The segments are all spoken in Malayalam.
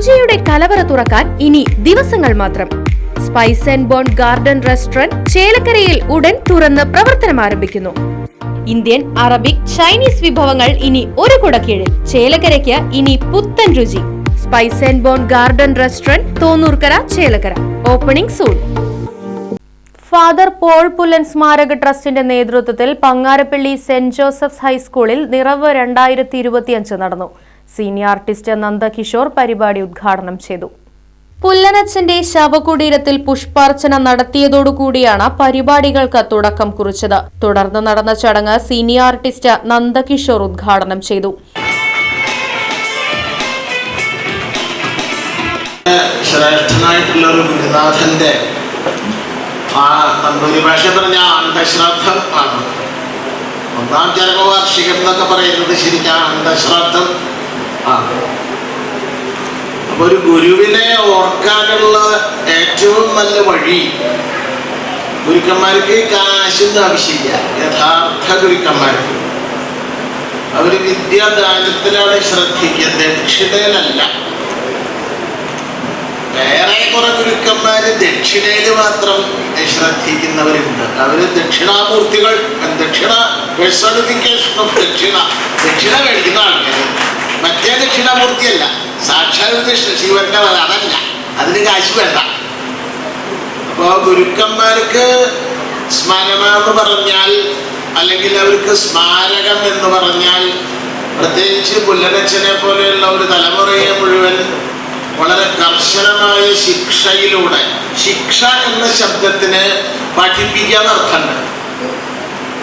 രുചിയുടെ കലവറ തുറക്കാൻ ഇനി ദിവസങ്ങൾ മാത്രം. Spice and bone garden restaurant ചേലക്കരയിൽ ഉടൻ തുറന്ന് പ്രവർത്തനം ആരംഭിക്കുന്നു. ഇന്ത്യൻ അറബിക് ചൈനീസ് വിഭവങ്ങൾ ഇനി ഒരു കുടക്കീഴിൽ. ചേലക്കരയ്ക്ക് ഇനി പുത്തൻ രുചി. Spice and bone garden restaurant Thonnurkkara Chelakkara. Opening soon father Paul Pullan സ്മാരക ട്രസ്റ്റിന്റെ നേതൃത്വത്തിൽ പങ്ങാരപ്പള്ളി സെന്റ് ജോസഫ്സ് ഹൈസ്കൂളിൽ നിറവ് രണ്ടായിരത്തി ഇരുപത്തിയഞ്ച് നടന്നു. സീനിയർ ആർട്ടിസ്റ്റ് നന്ദകിഷോർ പരിപാടി ഉദ്ഘാടനം ചെയ്തു. പുല്ലനച്ചന്റെ ശവകുടീരത്തിൽ പുഷ്പാർച്ചന നടത്തിയതോടുകൂടിയാണ് പരിപാടികൾക്ക് തുടക്കം കുറിച്ചത്. തുടർന്ന് നടന്ന ചടങ്ങ് സീനിയർ ആർട്ടിസ്റ്റ് നന്ദകിഷോർ ഉദ്ഘാടനം ചെയ്തു. ശ്രേഷ്ഠനായിട്ടുള്ള ഒരു ഗുരുനാഥന്റെ ആ നമ്പൂരി ഭാഷ പറഞ്ഞ അന്ധശ്രാദ്ധം ആണ്. ഒന്നാം ചരമവാർഷികം എന്നൊക്കെ പറയുന്നത് ശരിക്കും അന്ധശ്രാദ്ധം അപ്പൊ ഒരു ഗുരുവിനെ ഓർക്കാനുള്ള ഏറ്റവും നല്ല വഴി ഗുരുക്കന്മാർക്ക് കാശൊന്നും ആവശ്യമില്ല. യഥാർത്ഥ ഗുരുക്കന്മാർക്ക്. അവർ വിദ്യാദാനത്തിലാണ് ശ്രദ്ധിക്കുന്നത്. ദക്ഷിണയിലല്ല വേറെ കുറെ ഗുരുക്കന്മാര് ദക്ഷിണയിൽ മാത്രം ശ്രദ്ധിക്കുന്നവരുണ്ട്. അവർ ദക്ഷിണാമൂർത്തികൾ ദക്ഷിണ പേഴ്സണിഫിക്കേഷൻ ഓഫ് ദക്ഷിണ. ദക്ഷിണ മേടിക്കുന്ന ആൾക്കാര്. മറ്റേ ദക്ഷിണാമൂർത്തിയല്ല സാക്ഷാൽ ശിവന്റെ അതല്ല അതിന് കാശ് വേണ്ട. അപ്പോ ഗുരുക്കന്മാർക്ക് സ്മരണ എന്ന് പറഞ്ഞാൽ അല്ലെങ്കിൽ അവർക്ക് സ്മാരകം എന്ന് പറഞ്ഞാൽ പ്രത്യേകിച്ച് പുല്ലനച്ചനെ പോലെയുള്ള ഒരു തലമുറയെ മുഴുവൻ വളരെ കർശനമായ ശിക്ഷയിലൂടെ ശിക്ഷ എന്ന ശബ്ദത്തിന് പഠിപ്പിക്കാൻ അർത്ഥമുണ്ട്.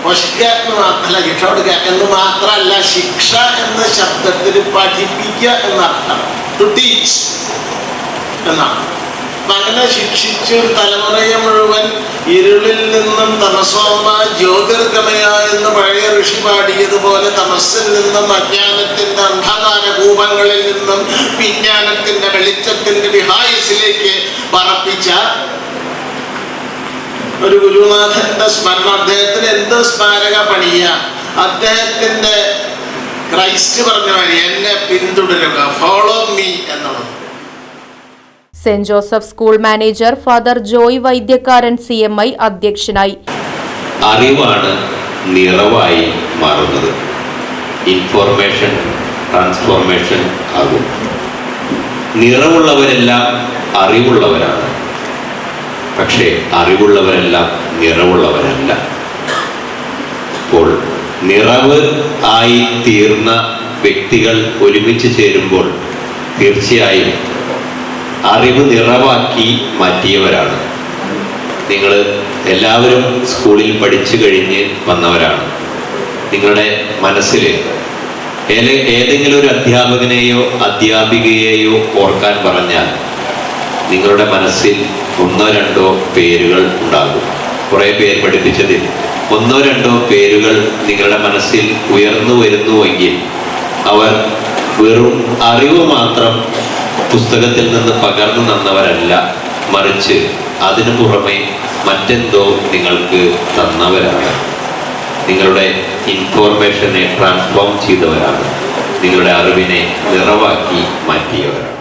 മാത്രമല്ല ശിക്ഷ കൊടുക്കുക എന്ന് മാത്രമല്ല ശിക്ഷ എന്ന ശബ്ദത്തിൽ പഠിപ്പിക്കുക എന്നർത്ഥം. ടു ടീച്ച് എന്നാണ്. മകനെ ശിക്ഷിച്ച് തലമുറയെ മുഴുവൻ ഇരുളിൽ നിന്നും തമസോമ ജ്യോതിർഗമയ എന്ന് പഴയ ഋഷി പാടിയതുപോലെ തമസ്സിൽ നിന്നും അജ്ഞാനത്തിന്റെ അന്ധകാര കൂപങ്ങളിൽ നിന്നും വിജ്ഞാനത്തിന്റെ വെളിച്ചത്തിന്റെ വിഹായസിലേക്ക് പറപ്പിച്ച ഒരു ഗുരുനാഥന്റെ സ്മരണ അദ്ദേഹത്തിന് എന്ത് സ്മാരക പണിയ? അദ്ദേഹത്തിന്റെ ക്രൈസ്റ്റ് പറഞ്ഞ വഴി എന്നെ പിന്തുടരുക ഫോളോ മീ എന്നുള്ളത് saint Joseph school manager father Joy Vaidyakkaran C M I അധ്യക്ഷനായി. അറിവാണ് നിറവായി മാറുന്നത്. ഇൻഫോർമേഷൻ ട്രാൻസ്ഫോർമേഷൻ ആകും. നിറവുള്ളവരെല്ലാം അറിവുള്ളവരാണ്. പക്ഷേ അറിവുള്ളവരല്ല നിറവുള്ളവരല്ല. അപ്പോൾ നിറവ് ആയി തീർന്ന വ്യക്തികൾ ഒരുമിച്ച് ചേരുമ്പോൾ തീർച്ചയായും അറിവ് നിറവാക്കി മാറ്റിയവരാണ്. നിങ്ങൾ എല്ലാവരും സ്കൂളിൽ പഠിച്ചു കഴിഞ്ഞ് വന്നവരാണ്. നിങ്ങളുടെ മനസ്സിൽ ഏതെങ്കിലും ഒരു അധ്യാപകനെയോ അധ്യാപികയെയോ ഓർക്കാൻ പറഞ്ഞാൽ നിങ്ങളുടെ മനസ്സിൽ ഒന്നോ രണ്ടോ പേരുകൾ ഉണ്ടാകും. കുറേ പേര് പഠിപ്പിച്ചതിൽ. ഒന്നോ രണ്ടോ പേരുകൾ നിങ്ങളുടെ മനസ്സിൽ ഉയർന്നു വരുന്നുവെങ്കിൽ അവർ വെറും അറിവ് മാത്രം പുസ്തകത്തിൽ നിന്ന് പകർന്നു തന്നവരല്ല. മറിച്ച് അതിനു പുറമെ മറ്റെന്തോ നിങ്ങൾക്ക് തന്നവരാണ്. നിങ്ങളുടെ ഇൻഫോർമേഷനെ ട്രാൻസ്ഫോം ചെയ്തവരാണ്. നിങ്ങളുടെ അറിവിനെ നിറവാക്കി മാറ്റിയവരാണ്.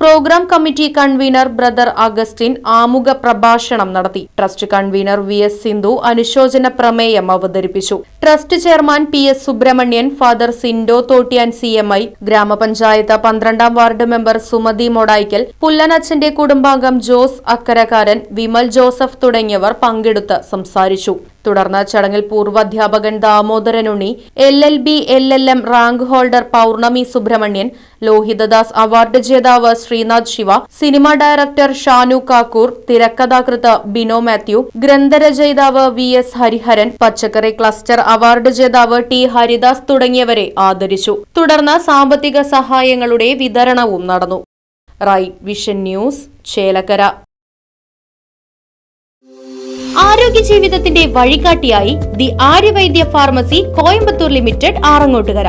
Program committee convener brother Augustine ആമുഖ പ്രഭാഷണം നടത്തി. Trust convener V S Sindhu അനുശോചന പ്രമേയം അവതരിപ്പിച്ചു. Trust chairman P S Subramanian father Sindo Thottiyan C M I ഗ്രാമപഞ്ചായത്ത് പന്ത്രണ്ടാം വാർഡ് മെമ്പർ സുമതി മൊടായ്ക്കൽ പുല്ലനച്ചന്റെ കുടുംബാംഗം ജോസ് അക്കരക്കാരൻ വിമൽ ജോസഫ് തുടങ്ങിയവർ പങ്കെടുത്ത് സംസാരിച്ചു. തുടർന്ന് ചടങ്ങിൽ പൂർവാധ്യാപകൻ Damodaranunni L L B L L M rank holder Pournami Subrahmanyan Lohithadas award ജേതാവ് ശ്രീനാഥ് ശിവ സിനിമാ ഡയറക്ടർ ഷാനു കാക്കൂർ തിരക്കഥാകൃത്ത് ബിനോ മാത്യു ഗ്രന്ഥരചയിതാവ് വി എസ് ഹരിഹരൻ പച്ചക്കറി ക്ലസ്റ്റർ അവാർഡ് ജേതാവ് ടി ഹരിദാസ് തുടങ്ങിയവരെ ആദരിച്ചു. തുടർന്ന് സാമ്പത്തിക സഹായങ്ങളുടെ വിതരണവും നടന്നു. Right vision news Chelakkara. ആരോഗ്യ ജീവിതത്തിന്റെ വഴികാട്ടിയായി the Aryavaidya pharmacy Coimbatore limited Arangottukara.